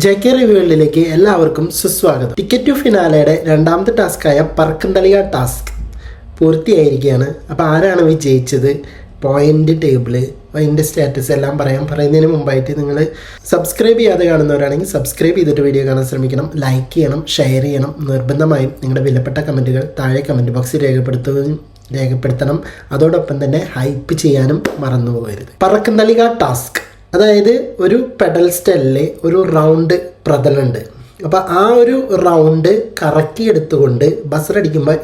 J K റിവ്യൂകളിലേക്ക് എല്ലാവർക്കും സുസ്വാഗതം. Ticket to ഫിനാലയുടെ രണ്ടാമത്തെ ടാസ്ക്കായ പറക്കന്തളിക ടാസ്ക് പൂർത്തിയായിരിക്കുകയാണ്. അപ്പോൾ ആരാണ് വിജയിച്ചത്? പോയിന്റ് ടേബിൾ അതിന്റെ സ്റ്റാറ്റസ് എല്ലാം പറയാം. പറയുന്നതിന് മുമ്പായിട്ട് നിങ്ങൾ സബ്സ്ക്രൈബ് ചെയ്യാതെ കാണുന്നവരാണെങ്കിൽ സബ്സ്ക്രൈബ് ചെയ്തിട്ട് വീഡിയോ കാണാൻ ശ്രമിക്കണം. ലൈക്ക് ചെയ്യണം ഷെയർ ചെയ്യണം. നിർബന്ധമായും നിങ്ങളുടെ വിലപ്പെട്ട കമന്റുകൾ താഴെ കമന്റ് ബോക്സിൽ രേഖപ്പെടുത്തുകയും രേഖപ്പെടുത്തണം. അതോടൊപ്പം തന്നെ ഹൈപ്പ് ചെയ്യാനും മറന്നു പോകരുത് പറക്കന്തളിക ടാസ്ക്. അതായത് ഒരു പെഡൽ സ്റ്റെല്ലിൽ ഒരു റൗണ്ട് പ്രതലുണ്ട്. അപ്പോൾ ആ ഒരു റൗണ്ട് കറക്കി എടുത്തുകൊണ്ട് ബസർ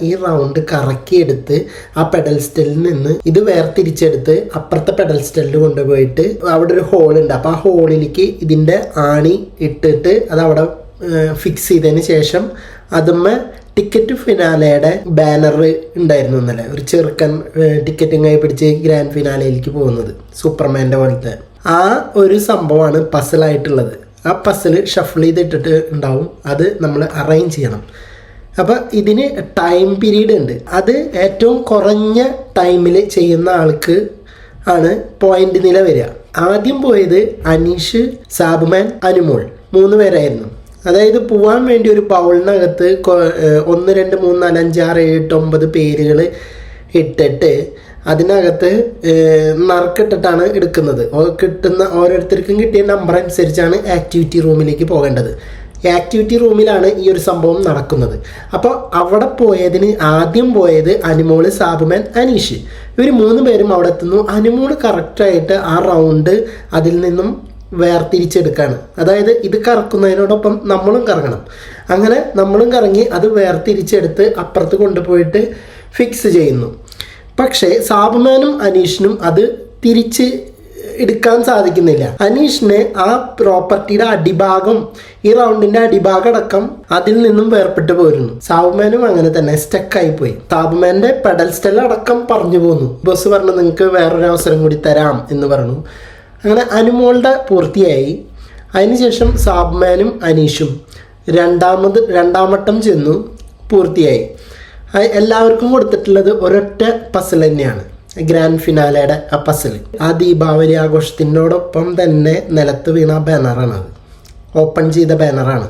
ഈ റൗണ്ട് കറക്കി എടുത്ത് ആ പെഡൽ സ്റ്റെല്ലിൽ നിന്ന് ഇത് വേർതിരിച്ചെടുത്ത് അപ്പുറത്തെ പെഡൽ സ്റ്റെല്ലിൽ കൊണ്ടുപോയിട്ട് അവിടെ ഒരു ഹോളുണ്ട് അപ്പോൾ ആ ഹോളിലേക്ക് ഇതിന്റെ ആണി ഇട്ടിട്ട് അത് അവിടെ ഫിക്സ് ചെയ്തതിന് ശേഷം അതുമ്മ ടിക്കറ്റ് ഫിനാലയുടെ ബാനർ ഉണ്ടായിരുന്നു ഇന്നലെ. ഒരു ചെറുക്കൻ ടിക്കറ്റും കൈ പിടിച്ച് ഗ്രാൻഡ് ഫിനാലയിലേക്ക് പോകുന്നത്. സൂപ്പർമാന്റെ പോലത്തെ. ആ ഒരു സംഭവമാണ് പസിലായിട്ടുള്ളത് ആ പസിൽ ഷഫിൾ ചെയ്തിട്ടിട്ട് ഉണ്ടാവും. അത് നമ്മൾ അറേഞ്ച് ചെയ്യണം. അപ്പോൾ ഇതിന് ടൈം പീരീഡ് ഉണ്ട്. അത് ഏറ്റവും കുറഞ്ഞ ടൈമിൽ ചെയ്യുന്ന ആൾക്ക് ആണ് പോയിന്റ് നില വരിക. ആദ്യം പോയത് അനീഷ് സാബുമാൻ അനുമോൾ മൂന്ന് പേരായിരുന്നു. അതായത് പോവാൻ വേണ്ടി ഒരു ഏഹ് ഒന്ന് രണ്ട് മൂന്ന് നാല് അഞ്ച് ആറ് ഏഴ് എട്ട് ഒമ്പത് പേരുകൾ ഇട്ടിട്ട് അതിനകത്ത് നറുക്കിട്ടിട്ടാണ് എടുക്കുന്നത്. കിട്ടുന്ന ഓരോരുത്തർക്കും കിട്ടിയ നമ്പർ അനുസരിച്ചാണ് ആക്ടിവിറ്റി റൂമിലേക്ക് പോകേണ്ടത്. ആക്ടിവിറ്റി റൂമിലാണ് ഈ ഒരു സംഭവം നടക്കുന്നത്. അപ്പോൾ അവിടെ പോയതിന് ആദ്യം പോയത് അനുമോൾ സാബുമാൻ അനീഷ്. ഇവർ മൂന്ന് പേരും അവിടെ എത്തുന്നു. അനുമോൾ കറക്റ്റായിട്ട് ആ റൗണ്ട് അതിൽ നിന്നും വേർതിരിച്ചെടുക്കുകയാണ് അതായത് ഇത് കറക്കുന്നതിനോടൊപ്പം നമ്മളും കറങ്ങണം. അങ്ങനെ നമ്മളും കറങ്ങി അത് വേർതിരിച്ചെടുത്ത് അപ്പുറത്ത് കൊണ്ടുപോയിട്ട് ഫിക്സ് ചെയ്യുന്നു. പക്ഷേ സാബുമാനും അനീഷിനും അത് തിരിച്ച് എടുക്കാൻ സാധിക്കുന്നില്ല. അനീഷിന് ആ പ്രോപ്പർട്ടിയുടെ അടിഭാഗം ഈ റൗണ്ടിന്റെ അടിഭാഗം അടക്കം അതിൽ നിന്നും വേർപെട്ട് പോരുന്നു. സാബുമാനും അങ്ങനെ തന്നെ സ്റ്റക്കായി പോയി. സാബുമാന്റെ പെഡൽ സ്റ്റെൽ അടക്കം പറഞ്ഞു പോന്നു. ബസ് പറഞ്ഞു നിങ്ങൾക്ക് വേറൊരു അവസരം കൂടി തരാം എന്ന് പറഞ്ഞു. അങ്ങനെ അനുമോളുടെ പൂർത്തിയായി. അതിനുശേഷം സാബ്മാനും അനീഷും രണ്ടാമത് രണ്ടാം വട്ടം ചെന്നു പൂർത്തിയായി. എല്ലാവർക്കും കൊടുത്തിട്ടുള്ളത് ഒരൊറ്റ പസിൽ തന്നെയാണ്. ഗ്രാൻഡ് ഫിനാലയുടെ ആ പസിൽ ആ ദീപാവലി ആഘോഷത്തിനോടൊപ്പം തന്നെ നിലത്ത് വീണ ബാനറാണ് അത്. ഓപ്പൺ ചെയ്ത ബാനറാണ്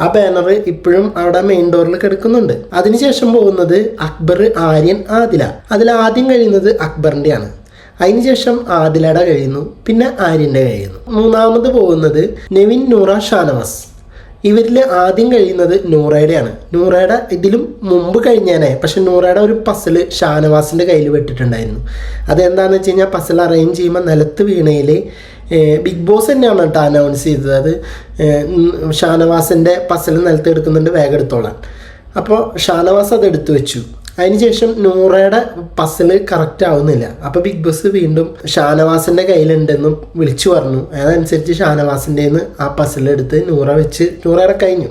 ആ ബാനർ ഇപ്പോഴും അവിടെ മെയിൻ ഡോറിൽ കിടക്കുന്നുണ്ട്. അതിനുശേഷം പോകുന്നത് അക്ബർ ആര്യൻ ആദില. അതിൽ ആദ്യം കഴിയുന്നത് അക്ബറിന്റെയാണ്. അതിനുശേഷം ആദിലയുടെ കഴിയുന്നു പിന്നെ ആര്യന്റെ കഴിയുന്നു. മൂന്നാമത് പോകുന്നത് നെവിൻ നൂറ ഷാനവാസ്. ഇവരിൽ ആദ്യം കഴിയുന്നത് നൂറയുടെയാണ് നൂറയുടെ ഇതിലും മുമ്പ് കഴിഞ്ഞാനേ. പക്ഷെ നൂറയുടെ ഒരു പസിൽ ഷാനവാസിന്റെ കയ്യിൽ വെട്ടിട്ടുണ്ടായിരുന്നു അതെന്താണെന്ന് വെച്ച് കഴിഞ്ഞാൽ പസിൽ അറേഞ്ച് ചെയ്യുമ്പോൾ നിലത്ത് വീണയിൽ ബിഗ് ബോസ് തന്നെയാണ് കേട്ടോ അനൗൺസ് ചെയ്തത്. അത് ഷാനവാസിന്റെ പസിൽ നിലത്ത് എടുക്കുന്നുണ്ട് വേഗം എടുത്തോളാൻ. അപ്പോൾ ഷാനവാസ് അത് എടുത്തു വെച്ചു. അതിനുശേഷം നൂറയുടെ പസിൽ കറക്റ്റ് ആവുന്നില്ല. അപ്പോൾ ബിഗ് ബോസ് വീണ്ടും ഷാനവാസിന്റെ കയ്യിലുണ്ടെന്നും വിളിച്ചു പറഞ്ഞു. അതനുസരിച്ച് ഷാനവാസിന്റെ ആ പസിലെടുത്ത് നൂറ വെച്ച് നൂറയുടെ കഴിഞ്ഞു.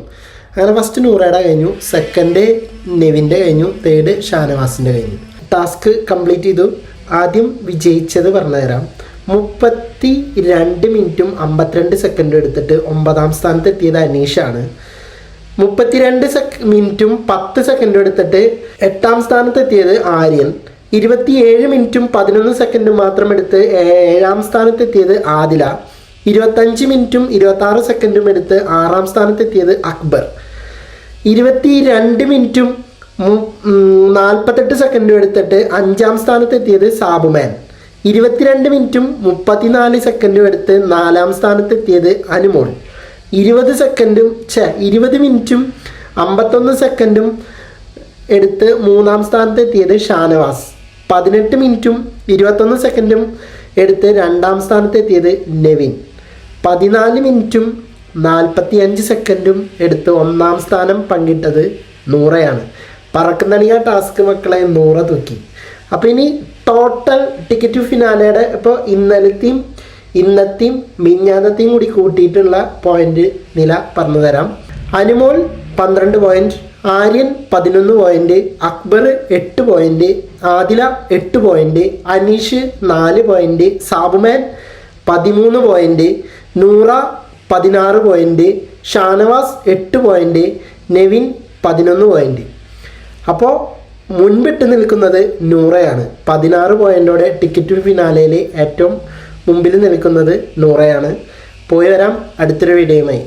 അങ്ങനെ ഫസ്റ്റ് നൂറയുടെ കഴിഞ്ഞു. സെക്കൻഡ് നെവിന്റെ കഴിഞ്ഞു. തേർഡ് ഷാനവാസിന്റെ കഴിഞ്ഞു. ടാസ്ക് കംപ്ലീറ്റ് ചെയ്തു. ആദ്യം വിജയിച്ചത് പറഞ്ഞുതരാം മുപ്പത്തി രണ്ട് മിനിറ്റും അമ്പത്തിരണ്ട് സെക്കൻഡും എടുത്തിട്ട് ഒമ്പതാം സ്ഥാനത്ത് എത്തിയത് അനീഷാണ്. മുപ്പത്തിരണ്ട് സെക് മിനിറ്റും പത്ത് സെക്കൻഡും എടുത്തിട്ട് എട്ടാം സ്ഥാനത്ത് എത്തിയത് ആര്യൻ. ഇരുപത്തിയേഴ് മിനിറ്റും പതിനൊന്ന് സെക്കൻഡും മാത്രം എടുത്ത് ഏഴാം സ്ഥാനത്ത് എത്തിയത് ആദില. ഇരുപത്തഞ്ച് മിനിറ്റും ഇരുപത്താറ് സെക്കൻഡും എടുത്ത് ആറാം സ്ഥാനത്ത് എത്തിയത് അക്ബർ ഇരുപത്തി രണ്ട് മിനിറ്റും നാൽപ്പത്തെട്ട് സെക്കൻഡും എടുത്തിട്ട് അഞ്ചാം സ്ഥാനത്ത് എത്തിയത് സാബുമാൻ. ഇരുപത്തിരണ്ട് മിനിറ്റും മുപ്പത്തിനാല് സെക്കൻഡും എടുത്ത് നാലാം സ്ഥാനത്ത് എത്തിയത് അനുമോൾ. ഇരുപത് സെക്കൻഡും ഛേ ഇരുപത് മിനിറ്റും അമ്പത്തൊന്ന് സെക്കൻഡും എടുത്ത് മൂന്നാം സ്ഥാനത്ത് എത്തിയത് ഷാനവാസ്. പതിനെട്ട് മിനിറ്റും ഇരുപത്തൊന്ന് സെക്കൻഡും എടുത്ത് രണ്ടാം സ്ഥാനത്ത് എത്തിയത് നെവിൻ. പതിനാല് മിനിറ്റും നാൽപ്പത്തി അഞ്ച് സെക്കൻഡും എടുത്ത് ഒന്നാം സ്ഥാനം പങ്കിട്ടത് നൂറയാണ്. പറക്കുന്നണിയ ടാസ്ക് മക്കളെ നൂറ തൂക്കി. അപ്പോൾ ഇനി ടോട്ടൽ ടിക്കറ്റ് ഫിനാലയുടെ ഇപ്പോൾ ഇന്നലത്തെയും ഇന്നത്തെയും മിഞ്ഞാന്നത്തെയും കൂടി കൂട്ടിയിട്ടുള്ള പോയിന്റ് നില പറഞ്ഞു തരാം. അനുമോൾ പന്ത്രണ്ട് പോയിന്റ് ആര്യൻ പതിനൊന്ന് പോയിന്റ് അക്ബർ എട്ട് പോയിന്റ് ആദില എട്ട് പോയിന്റ് അനീഷ് നാല് പോയിന്റ് സാബുമാൻ പതിമൂന്ന് പോയിന്റ് നൂറ പതിനാറ് പോയിന്റ് ഷാനവാസ് എട്ട് പോയിന്റ് നെവിൻ പതിനൊന്ന് പോയിന്റ് അപ്പോൾ മുൻപിട്ട് നിൽക്കുന്നത് നൂറയാണ്. പതിനാറ് പോയിന്റോടെ ടിക്കറ്റ് ഫിനാലയിൽ ഏറ്റവും മുമ്പിൽ നിൽക്കുന്നത് നൂറയാണ്. പോയി വരാം. അടുത്തൊരു വീഡിയോയുമായി.